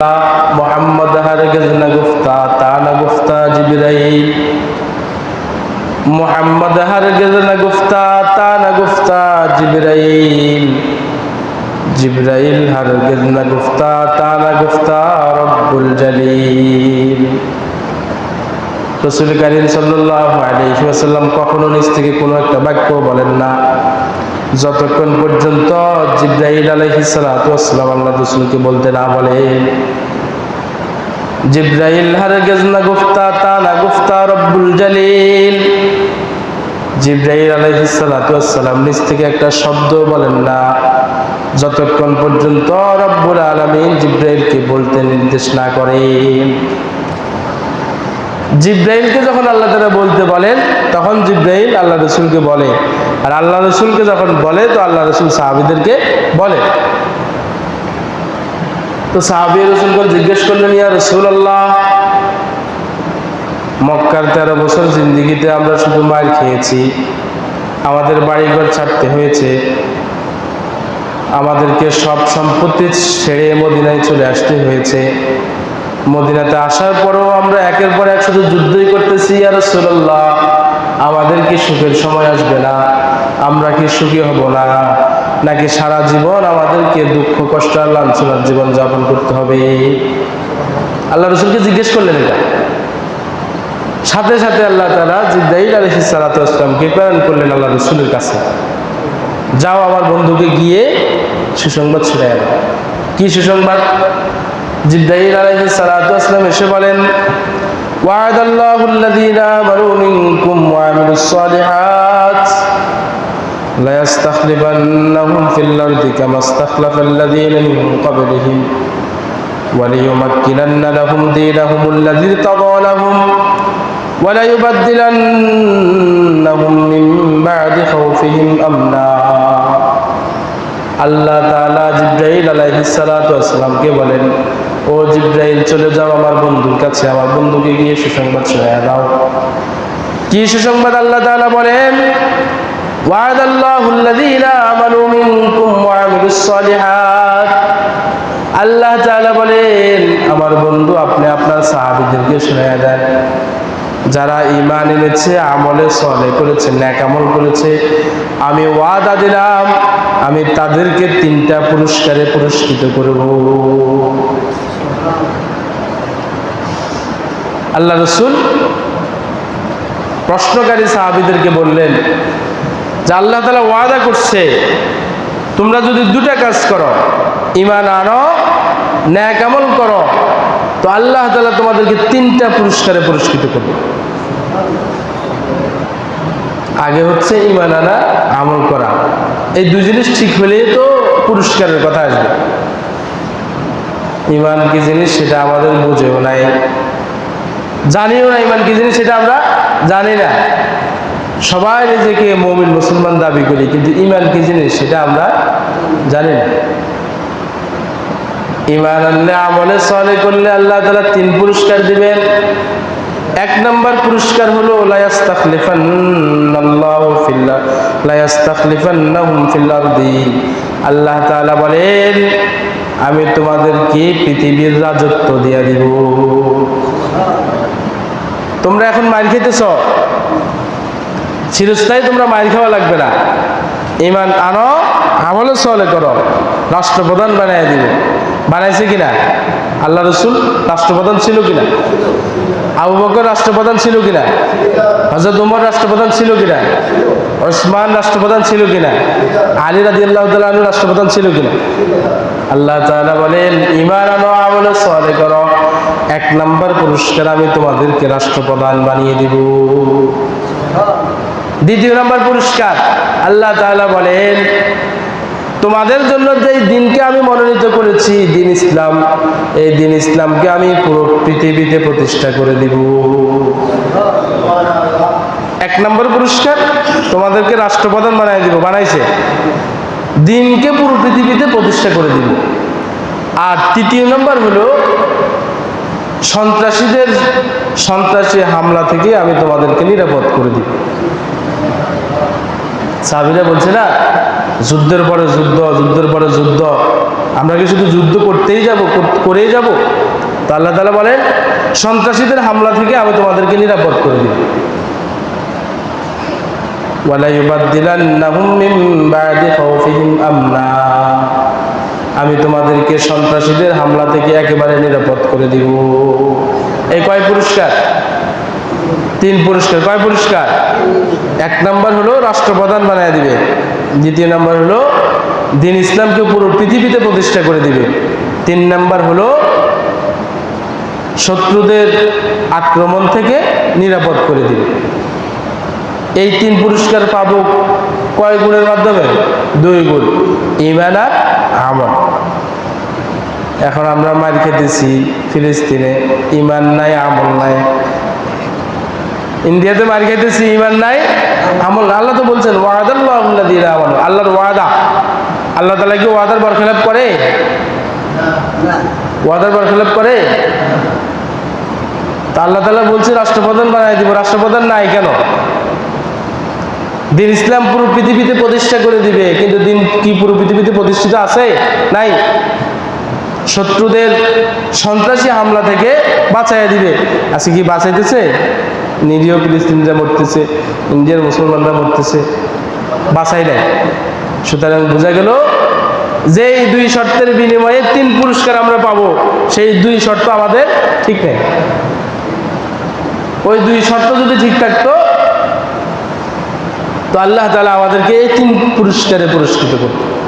মোহাম্মদ হারগিজ না গুফতা, তা না গুফতা মোহাম্মদ না গুফতা, তা না গুফতা না গুফতা, তা না গুফতা রব্বুল জালিল। আলাইহি ওয়াসাল্লাম কখনো নিজ থেকে কোনো একটা বাক্য বলেন না। যতক্ষণ পর্যন্ত জিব্রাহিল আলহি সালাতাম আল্লাহ রসুলকে বলতে না বলেন জিব্রাহিল হারগেজ না গুফতা, তা না গুফতা, রব্বুল জালিল। জিব্রাহিল আলহি সালাতাম নিজ থেকে একটা শব্দ বলেন না। যতক্ষণ পর্যন্ত রব্বুল আলমিন জিব্রাহিলকে বলতে নির্দেশ না করেন। জিব্রাইলকে যখন আল্লাহ তালা বলতে বলেন তখন জিব্রাইল আল্লাহ রসুলকে বলে। আর আল্লাহ রসুলকে যখন বলে, তো আল্লাহ রসুল সাহাবিদেরকে বলে। তো সাহাবি রসুলকে জিজ্ঞেস করলেন, ইয়া রসুল আল্লাহ মক্কার তেরো বছর জিন্দিগিতে আমরা শুধু মার খেয়েছি। আমাদের বাড়িঘর ছাড়তে হয়েছে। আমাদেরকে সব সম্পত্তি ছেড়ে মদিনায় চলে আসতে হয়েছে। মদিনাতে আসার পরেও আমরা একের পর এক শুধু যুদ্ধই করতেছি আর রসুল্লাহ আমাদের কি সুখের সময় আসবে না। আমরা কি সুখী হব না? নাকি সারা জীবন আমাদেরকে দুঃখ, কষ্ট আর লাঞ্ছনার জীবন যাপন করতে হবে? আল্লাহ রসুলকে জিজ্ঞেস করলেন এটা। সাথে সাথে আল্লাহ তালা জিদ্দাইল আলহি সালাতামকে প্রেরণ করলেন আল্লাহ রসুলের কাছে। যাও আমার বন্ধুকে গিয়ে সুসংবাদ ছেড়ে আনো কি সুসংবাদ? জিদ্দাইল আলাইহিস সালাতু ওয়াসসালাম এসে বলেন وعد الله الذين آمنوا منكم وعملوا الصالحات ليستخلفنهم في الأرض كما استخلف الذين من قبلهم وليمكنن لهم دينهم الذي ارتضى لهم وليبدلنهم من بعد خوفهم أمنا আল্লাহ তালা জিব্রাহিল আলাইহিসালামকে বলেন ও জিব্রাহিল চলে যাও আমার বন্ধুর কাছে আমার বন্ধুকে গিয়ে সুসংবাদ শোনা দাও কি সুসংবাদ আল্লাহ তালা বলেন وعد الله الذين آمنوا منكم وعملوا الصالحات আল্লাহ তাআলা বলেন আমার বন্ধু আপনি আপনার সাহাবীদেরকে শোনায় দেন যারা ইমান এনেছে আমলে সলে করেছে ন্যাক আমল করেছে আমি ওয়াদা দিলাম আমি তাদেরকে তিনটা পুরস্কারে পুরস্কৃত করব আল্লাহ রসুল প্রশ্নকারী সাহাবিদেরকে বললেন যে আল্লাহ তালা ওয়াদা করছে, তোমরা যদি দুটা কাজ করো ইমান আনো, ন্যাক আমল করো, তো আল্লাহ তালা তোমাদেরকে তিনটা পুরস্কারে পুরস্কৃত করবে। আগে হচ্ছে ইমান আনা, আমল করা। এই দুই জিনিস ঠিক হলেই তো পুরস্কারের কথা আসবে। ইমান কি জিনিস সেটা আমাদের বুঝেও নাই। জানিও না ইমান কি জিনিস সেটা আমরা জানি না। সবাই নিজেকে মমিন মুসলমান দাবি করি, কিন্তু ইমান কি জিনিস সেটা আমরা জানি না। ইমান আনলে আমলে সলে করলে আল্লাহ তালা তিন পুরস্কার দিবেন। এক নম্বর পুরস্কার হলো আল্লাহ বলেন, আমি তোমাদেরকে পৃথিবীর রাজত্ব দিয়া দিব। তোমরা এখন মার খেতেছ চিরস্থায়ী তোমরা মার খাওয়া লাগবে না। ইমান আনো আমলে সলে করো। রাষ্ট্রপ্রধান বানাই দিব। বানাইছে কিনা? আল্লাহ রসুল রাষ্ট্রপ্রধান ছিল কিনা? আবু বকর রাষ্ট্রপ্রধান ছিল কিনা? হজরত উমর রাষ্ট্রপ্রধান ছিল কিনা? ওসমান রাষ্ট্রপ্রধান ছিল কিনা? আলী রাজি আল্লাহ রাষ্ট্রপ্রধান ছিল কিনা? আল্লাহ বলেন, ইমান আনো আমলে সলে করো। এক নম্বর পুরস্কার আমি তোমাদেরকে রাষ্ট্রপ্রধান বানিয়ে দিব। দ্বিতীয় নম্বর পুরস্কার, আল্লাহ তাআলা বলেন, তোমাদের জন্য যে দিনকে আমি মনোনীত করেছি, দিন ইসলাম, এই দিন ইসলামকে আমি পুরো পৃথিবীতে প্রতিষ্ঠা করে দিব। এক নম্বর পুরস্কার, তোমাদেরকে রাষ্ট্রপ্রধান বানাই দিব, বানাইছে। দিনকে পুরো পৃথিবীতে প্রতিষ্ঠা করে দিব। আর তৃতীয় নম্বর হলো সন্ত্রাসীদের সন্ত্রাসী হামলা থেকে আমি তোমাদেরকে নিরাপদ করে দিব সাবিরা বলছে না যুদ্ধের পরে যুদ্ধ যুদ্ধের পরে যুদ্ধ আমরা কি শুধু যুদ্ধ করতেই যাব করেই যাব তো আল্লাহ তালা বলেন সন্ত্রাসীদের হামলা থেকে আমি তোমাদেরকে নিরাপদ করে দিব وَلَيُبَدِّلَنَّهُم مِّن بَعْدِ خَوْفِهِمْ أَمْنًا আমি তোমাদেরকে সন্ত্রাসীদের হামলা থেকে একেবারে নিরাপদ করে দিব। এই কয় পুরস্কার? তিন পুরস্কার। কয় পুরস্কার? এক নাম্বার হলো রাষ্ট্রপ্রধান বানায় দিবে। দ্বিতীয় নাম্বার হলো দিন ইসলামকে পুরো পৃথিবীতে প্রতিষ্ঠা করে দিবে। তিন নাম্বার হলো শত্রুদের আক্রমণ থেকে নিরাপদ করে দিবে। এই তিন পুরস্কার পাবো কয় গুণের মাধ্যমে? দুই গুণ। ইমান আর আমল। এখন আমরা মার খেতেছি ফিলিস্তিনে, ইমান নাই, আমল নাই। ইন্ডিয়াতে মার খেতেছি, ইমান নাই, আমল আল্লাহ তো বলছেন, ওয়াদাল্লাহ আল্লাহর ওয়াদা। আল্লাহ তালা কি ওয়াদার বরখেলাপ করে? ওয়াদার বরখেলাপ করে? তা আল্লাহ তালা বলছে, রাষ্ট্রপ্রধান বানাই দিব। রাষ্ট্রপ্রধান নাই কেন? দিন ইসলাম পুরো পৃথিবীতে প্রতিষ্ঠা করে দিবে, কিন্তু দিন কি পুরো পৃথিবীতে প্রতিষ্ঠিত আছে? নাই। শত্রুদের সন্ত্রাসী হামলা থেকে বাঁচাইয়া দিবে। আজকে কি বাঁচাইতেছে? নিরীহ ফিলিস্তিনরা মরতেছে, ইন্ডিয়ার মুসলমানরা মরতেছে। বাঁচাই নাই। সুতরাং বোঝা গেল যে দুই শর্তের বিনিময়ে তিন পুরস্কার আমরা পাবো, সেই দুই শর্ত আমাদের ঠিক নেই। ওই দুই শর্ত যদি ঠিক থাকতো তো আল্লাহ তালা আমাদেরকে এই তিন পুরস্কারে পুরস্কৃত করত